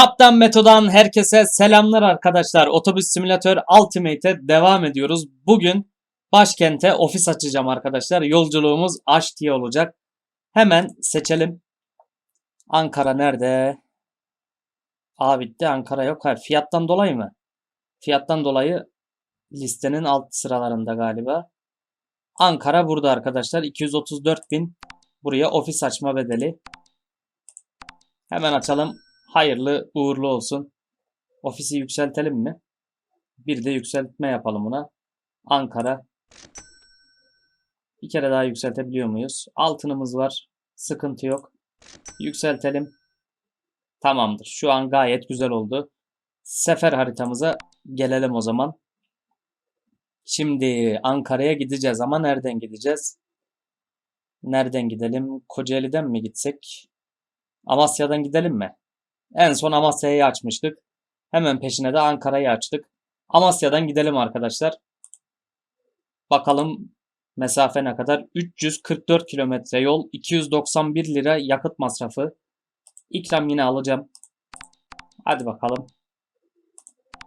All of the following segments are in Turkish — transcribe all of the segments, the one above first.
Kaptan Meto'dan herkese selamlar arkadaşlar. Otobüs Simülatör Ultimate'e devam ediyoruz. Bugün başkente ofis açacağım arkadaşlar. Yolculuğumuz Aştiye olacak. Hemen seçelim. Ankara nerede? A bitti. Ankara yok. Hayır, fiyattan dolayı mı? Fiyattan dolayı listenin alt sıralarında galiba. Ankara burada arkadaşlar. 234 bin. Buraya ofis açma bedeli. Hemen açalım. Hayırlı uğurlu olsun. Ofisi yükseltelim mi? Bir de yükseltme yapalım buna. Ankara. Bir kere daha yükseltebiliyor muyuz? Altınımız var. Sıkıntı yok. Yükseltelim. Tamamdır. Şu an gayet güzel oldu. Sefer haritamıza gelelim o zaman. Şimdi Ankara'ya gideceğiz ama nereden gideceğiz? Nereden gidelim? Kocaeli'den mi gitsek? Amasya'dan gidelim mi? En son Amasya'yı açmıştık. Hemen peşine de Ankara'yı açtık. Amasya'dan gidelim arkadaşlar. Bakalım mesafe ne kadar? 344 kilometre yol, 291 lira yakıt masrafı. İkram yine alacağım. Hadi bakalım.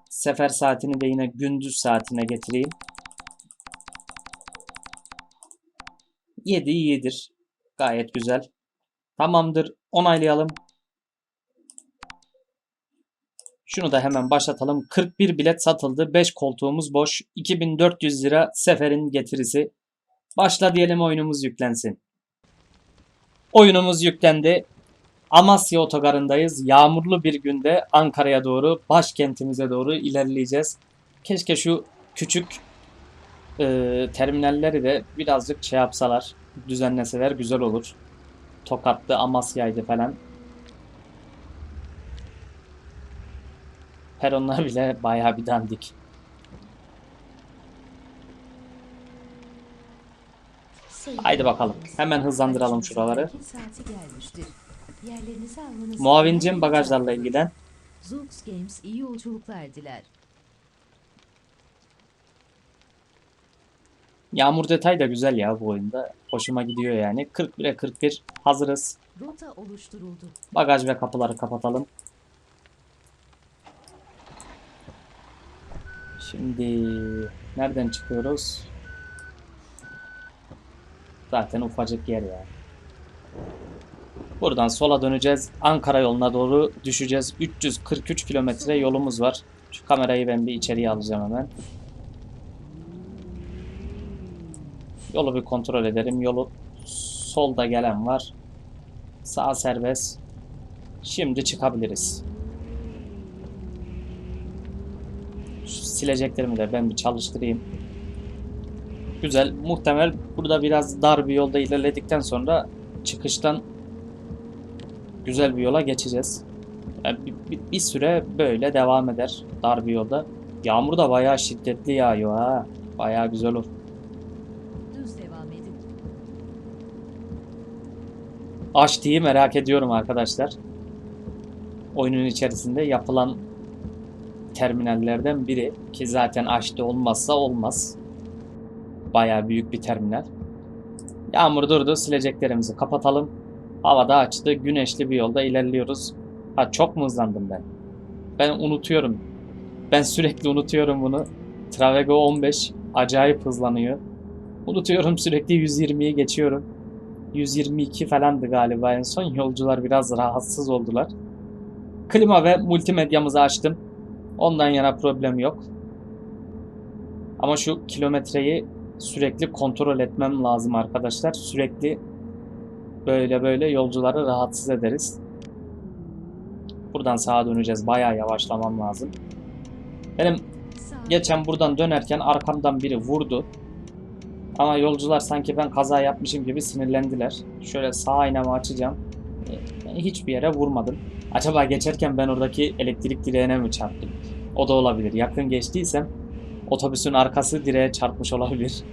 Sefer saatini de yine gündüz saatine getireyim. 7 iyidir. Gayet güzel. Tamamdır. Onaylayalım. Şunu da hemen başlatalım. 41 bilet satıldı. 5 koltuğumuz boş. 2400 lira seferin getirisi. Başla diyelim oyunumuz yüklensin. Oyunumuz yüklendi. Amasya otogarındayız. Yağmurlu bir günde Ankara'ya doğru, başkentimize doğru ilerleyeceğiz. Keşke şu küçük e, terminalleri de birazcık şey yapsalar, düzenleseler güzel olur. Tokat'tı, Amasya'ydı falan. Peronlar bile bayağı bir dandik. Haydi bakalım. Hemen hızlandıralım şuraları. Muavincim bagajlarla ilgilen. Zoox Games iyi yolculuklar diler. Yağmur detay da güzel ya bu oyunda. Hoşuma gidiyor yani. 41'e 41 hazırız. Rota oluşturuldu. Bagaj ve kapıları kapatalım. Şimdi nereden çıkıyoruz? Zaten ufacık yer ya. Buradan sola döneceğiz. Ankara yoluna doğru düşeceğiz. 343 kilometre yolumuz var. Şu kamerayı ben bir içeriye alacağım hemen. Yolu bir kontrol ederim. Yolu solda gelen var. Sağ serbest. Şimdi çıkabiliriz. Şu sileceklerimi de ben bir çalıştırayım. Güzel. Muhtemel burada biraz dar bir yolda ilerledikten sonra çıkıştan güzel bir yola geçeceğiz. Yani bir, bir, bir süre böyle devam eder dar bir yolda. Yağmur da bayağı şiddetli yağıyor ha. Bayağı güzel olur. Edin. Aşti'yi merak ediyorum arkadaşlar. Oyunun içerisinde yapılan terminallerden biri ki zaten Aşti olmazsa olmaz. Bayağı büyük bir terminal. Yağmur durdu. Sileceklerimizi kapatalım. Hava da açtı. Güneşli bir yolda ilerliyoruz. Ha çok mu hızlandım ben? Ben unutuyorum. Ben sürekli unutuyorum bunu. Travego 15 acayip hızlanıyor. Unutuyorum sürekli 120'yi geçiyorum. 122 falandı galiba en son. Yolcular biraz rahatsız oldular. Klima ve multimedyamızı açtım. Ondan yana problem yok. Ama şu kilometreyi sürekli kontrol etmem lazım arkadaşlar. Sürekli böyle böyle yolcuları rahatsız ederiz. Buradan sağa döneceğiz. Bayağı yavaşlamam lazım. Benim geçen buradan dönerken arkamdan biri vurdu. Ama yolcular sanki ben kaza yapmışım gibi sinirlendiler. Şöyle sağ aynamı açacağım. E, Hiçbir yere vurmadım. Acaba geçerken ben oradaki elektrik direğine mi çarptım? O da olabilir. Yakın geçtiysem otobüsün arkası direğe çarpmış olabilir.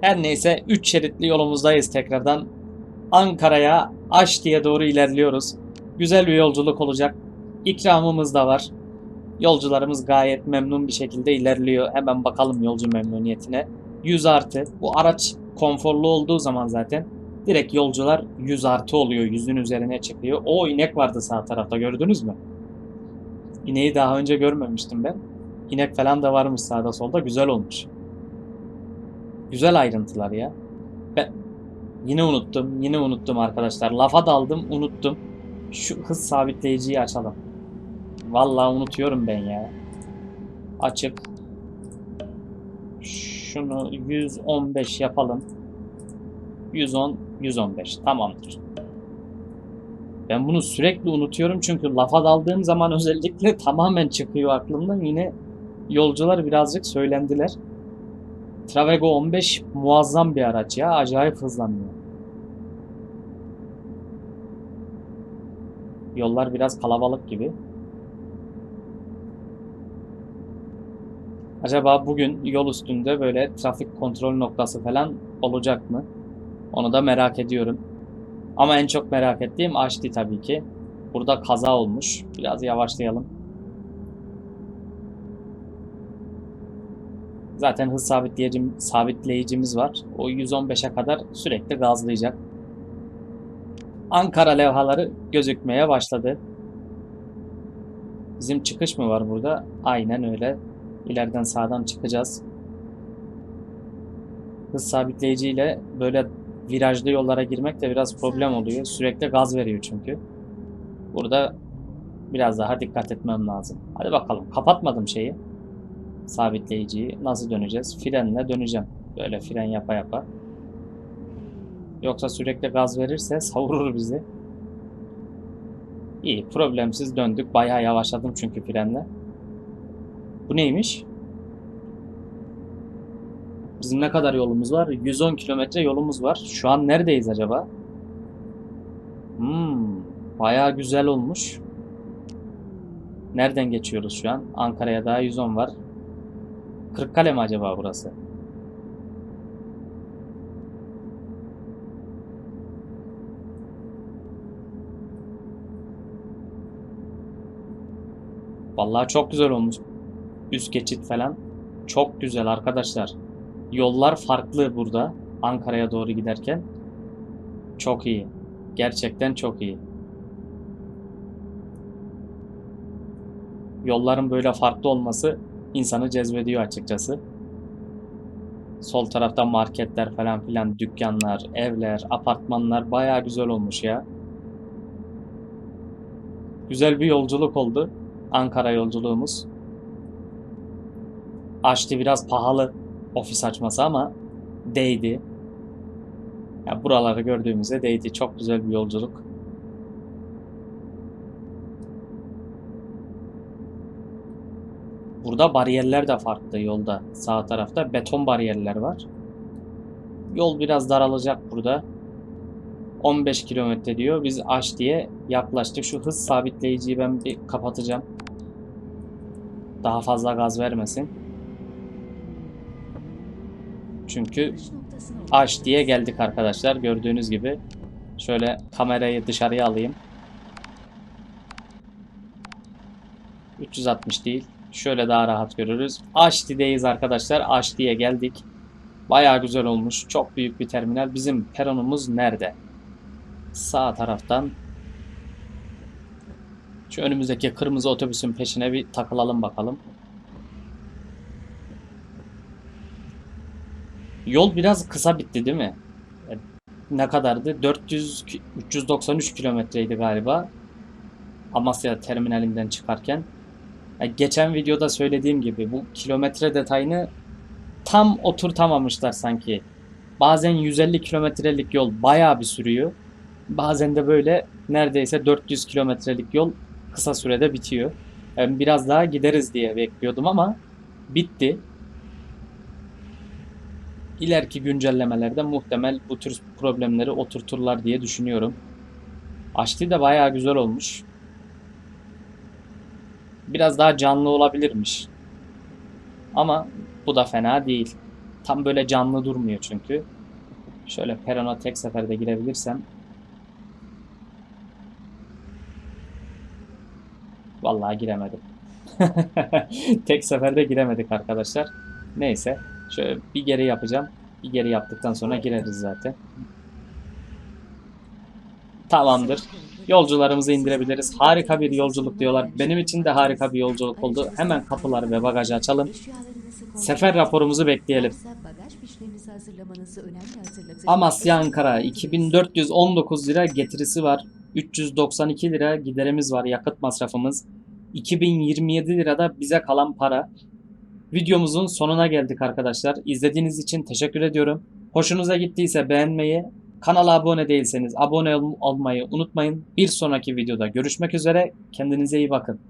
Her neyse 3 şeritli yolumuzdayız tekrardan. Ankara'ya Aşti'ye doğru ilerliyoruz. Güzel bir yolculuk olacak. İkramımız da var. Yolcularımız gayet memnun bir şekilde ilerliyor. Hemen bakalım yolcu memnuniyetine. 100 artı. Bu araç konforlu olduğu zaman zaten Direkt yolcular 100 artı oluyor. 100'ün üzerine çıkıyor. O inek vardı sağ tarafta gördünüz mü? İneği daha önce görmemiştim ben. İnek falan da varmış sağda solda. Güzel olmuş. Güzel ayrıntılar ya. Ben yine unuttum. Yine unuttum arkadaşlar. Lafa daldım unuttum. Şu hız sabitleyiciyi açalım. Vallahi unutuyorum ben ya. Açık. Şunu 115 yapalım. 110, 115. Tamamdır. Ben bunu sürekli unutuyorum çünkü lafa daldığım zaman özellikle tamamen çıkıyor aklımdan. Yine yolcular birazcık söylendiler. Travego 15 muazzam bir araç ya. Acayip hızlanıyor. Yollar biraz kalabalık gibi. Acaba bugün yol üstünde böyle trafik kontrol noktası falan olacak mı? Onu da merak ediyorum. Ama en çok merak ettiğim Aşti tabii ki. Burada kaza olmuş. Biraz yavaşlayalım. Zaten hız sabitleyicim, sabitleyicimiz var. O 115'e kadar sürekli gazlayacak. Ankara levhaları gözükmeye başladı. Bizim çıkış mı var burada? Aynen öyle. İleriden sağdan çıkacağız. Hız sabitleyiciyle böyle virajlı yollara girmek de biraz problem oluyor. Sürekli gaz veriyor çünkü. Burada biraz daha dikkat etmem lazım. Hadi bakalım. Kapatmadım şeyi. Sabitleyiciyi. Nasıl döneceğiz? Frenle döneceğim. Böyle fren yapa yapa. Yoksa sürekli gaz verirse savurur bizi. İyi. Problemsiz döndük. Bayağı yavaşladım çünkü frenle. Bu neymiş? Bizim ne kadar yolumuz var? 110 kilometre yolumuz var. Şu an neredeyiz acaba? Hmm, bayağı güzel olmuş. Nereden geçiyoruz şu an? Ankara'ya daha 110 var. Kırıkkale mi acaba burası? Vallahi çok güzel olmuş. Üst geçit falan. Çok güzel arkadaşlar. Yollar farklı burada. Ankara'ya doğru giderken. Çok iyi. Gerçekten çok iyi. Yolların böyle farklı olması insanı cezbediyor açıkçası. Sol tarafta marketler falan filan, dükkanlar, evler, apartmanlar bayağı güzel olmuş ya. Güzel bir yolculuk oldu. Ankara yolculuğumuz. Açtı biraz pahalı ofis açması ama değdi. Ya buraları gördüğümüzde değdi. Çok güzel bir yolculuk. Burada bariyerler de farklı yolda. Sağ tarafta beton bariyerler var. Yol biraz daralacak burada. 15 kilometre diyor. Biz aç diye yaklaştık. Şu hız sabitleyiciyi ben bir kapatacağım. Daha fazla gaz vermesin. Çünkü aç diye geldik arkadaşlar. Gördüğünüz gibi. Şöyle kamerayı dışarıya alayım. 360 değil. Şöyle daha rahat görürüz. Aşti'deyiz arkadaşlar. Aşti'ye geldik. Bayağı güzel olmuş. Çok büyük bir terminal. Bizim peronumuz nerede? Sağ taraftan şu önümüzdeki kırmızı otobüsün peşine bir takılalım bakalım. Yol biraz kısa bitti değil mi? E, Ne kadardı? 400 ki- 393 kilometreydi galiba. Amasya terminalinden çıkarken. Ya geçen videoda söylediğim gibi bu kilometre detayını tam oturtamamışlar sanki. Bazen 150 kilometrelik yol bayağı bir sürüyor. Bazen de böyle neredeyse 400 kilometrelik yol kısa sürede bitiyor. Ben biraz daha gideriz diye bekliyordum ama bitti. İleriki güncellemelerde muhtemel bu tür problemleri oturturlar diye düşünüyorum. Açtı da bayağı güzel olmuş. Biraz daha canlı olabilirmiş. Ama bu da fena değil. Tam böyle canlı durmuyor çünkü. Şöyle perona tek seferde girebilirsem. Vallahi giremedim. Tek seferde giremedik arkadaşlar. Neyse. Şöyle bir geri yapacağım. Bir geri yaptıktan sonra gireriz zaten. Tamamdır. Yolcularımızı indirebiliriz. Harika bir yolculuk diyorlar. Benim için de harika bir yolculuk oldu. Hemen kapıları ve bagajı açalım. Sefer raporumuzu bekleyelim. Amasya Ankara 2419 lira getirisi var. 392 lira giderimiz var yakıt masrafımız. 2027 lirada bize kalan para. Videomuzun sonuna geldik arkadaşlar. İzlediğiniz için teşekkür ediyorum. Hoşunuza gittiyse beğenmeyi, kanala abone değilseniz abone ol- olmayı unutmayın. Bir sonraki videoda görüşmek üzere. Kendinize iyi bakın.